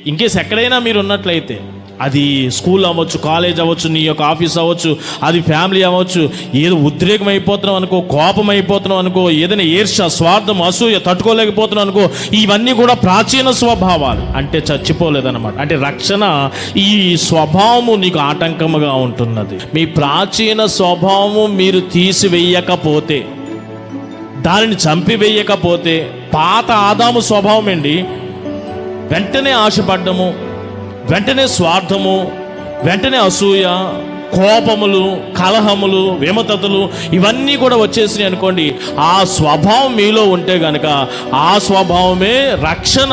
In case ఎక్కడైనా మీరు ఉన్నట్లయితే అది స్కూల్ అవ్వచ్చు కాలేజ్ అవ్వచ్చు నీ యొక్క ఆఫీస్ అవ్వచ్చు అది ఫ్యామిలీ అవ్వచ్చు ఏదో ఉద్రేకం అయిపోతున్నాం అనుకో కోపం అయిపోతున్నాం అనుకో ఏదైనా ఈర్ష స్వార్థం అసూయ తట్టుకోలేకపోతున్నాం అనుకో ఇవన్నీ కూడా ప్రాచీన స్వభావాలు. అంటే చచ్చిపోలేదన్నమాట. అంటే రక్షణ ఈ స్వభావము నీకు ఆటంకముగా ఉంటున్నది. మీ ప్రాచీన స్వభావము మీరు తీసివేయకపోతే దానిని చంపివేయకపోతే పాత ఆదాము స్వభావం అండి వెంటనే ఆశపడ్డము వెంటనే స్వార్థము వెంటనే అసూయ కోపములు కలహములు విమతతలు ఇవన్నీ కూడా వచ్చేసినాయి అనుకోండి. ఆ స్వభావం మీలో ఉంటే గనక ఆ స్వభావమే రక్షణ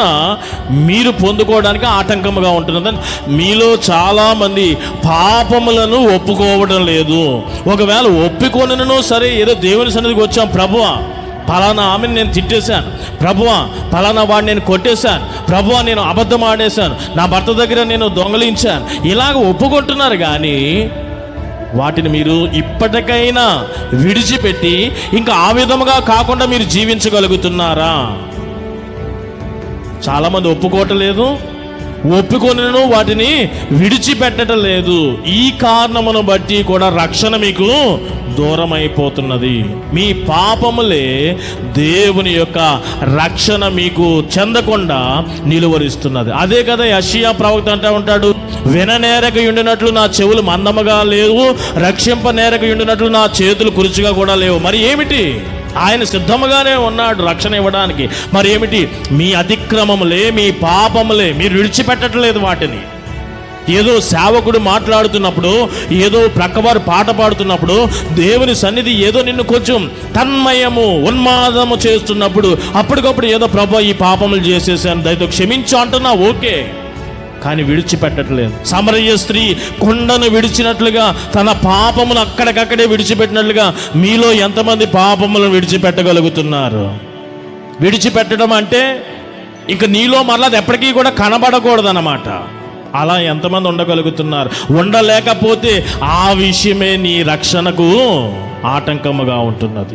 మీరు పొందుకోవడానికి ఆటంకముగా ఉంటున్నదని మీలో చాలామంది పాపములను ఒప్పుకోవడం లేదు. ఒకవేళ ఒప్పుకొనను సరే ఏదో దేవుని సన్నిధికి వచ్చాం ప్రభువా. ఫలానా ఆమెను నేను తిట్టేశాను. ప్రభువా ఫలానా వాడిని నేను కొట్టేశాను. ప్రభువా నేను అబద్ధం ఆడేశాను. నా భర్త దగ్గర నేను దొంగలించాను. ఇలాగ ఒప్పుకుంటున్నారు కానీ వాటిని మీరు ఇప్పటికైనా విడిచిపెట్టి ఇంకా ఆ విధముగా కాకుండా మీరు జీవించగలుగుతున్నారా? చాలామంది ఒప్పుకోవటలేదు ఒప్పుకొనను వాటిని విడిచిపెట్టడం లేదు ఈ కారణమును బట్టి కూడా రక్షణ మీకు దూరం అయిపోతున్నది మీ పాపములే దేవుని యొక్క రక్షణ మీకు చెందకుండా నిలువరిస్తున్నది. అదే కదా యషియా ప్రవక్త అంటూ ఉంటాడు విననేరక ఉండినట్లు నా చెవులు మందముగా లేవు రక్షింప నేరక ఉండినట్లు నా చేతులు కురుచుగా కూడా లేవు. మరి ఏమిటి? ఆయన సిద్ధముగానే ఉన్నాడు రక్షణ ఇవ్వడానికి. మరి ఏమిటి? మీ అతిక్రమములే మీ పాపములే మీరు విడిచిపెట్టట్లేదు వాటిని. ఏదో సేవకుడు మాట్లాడుతున్నప్పుడు ఏదో ప్రక్కవారు పాట పాడుతున్నప్పుడు దేవుని సన్నిధి ఏదో నిన్ను కొంచెం తన్మయము ఉన్మాదము చేస్తున్నప్పుడు అప్పటికప్పుడు ఏదో ప్రభా ఈ పాపములు చేసేసాను దయతో క్షమించు అంటున్నా ఓకే. కానీ విడిచిపెట్టట్లేదు. సమరయ్య స్త్రీ కొండను విడిచినట్లుగా తన పాపమును అక్కడికక్కడే విడిచిపెట్టినట్లుగా మీలో ఎంతమంది పాపములను విడిచిపెట్టగలుగుతున్నారు? విడిచిపెట్టడం అంటే ఇక నీలో మరలా అది ఎప్పటికీ కూడా కనబడకూడదన్నమాట. అలా ఎంతమంది ఉండగలుగుతున్నారు? ఉండలేకపోతే ఆ విషయమే నీ రక్షణకు ఆటంకముగా ఉంటున్నది.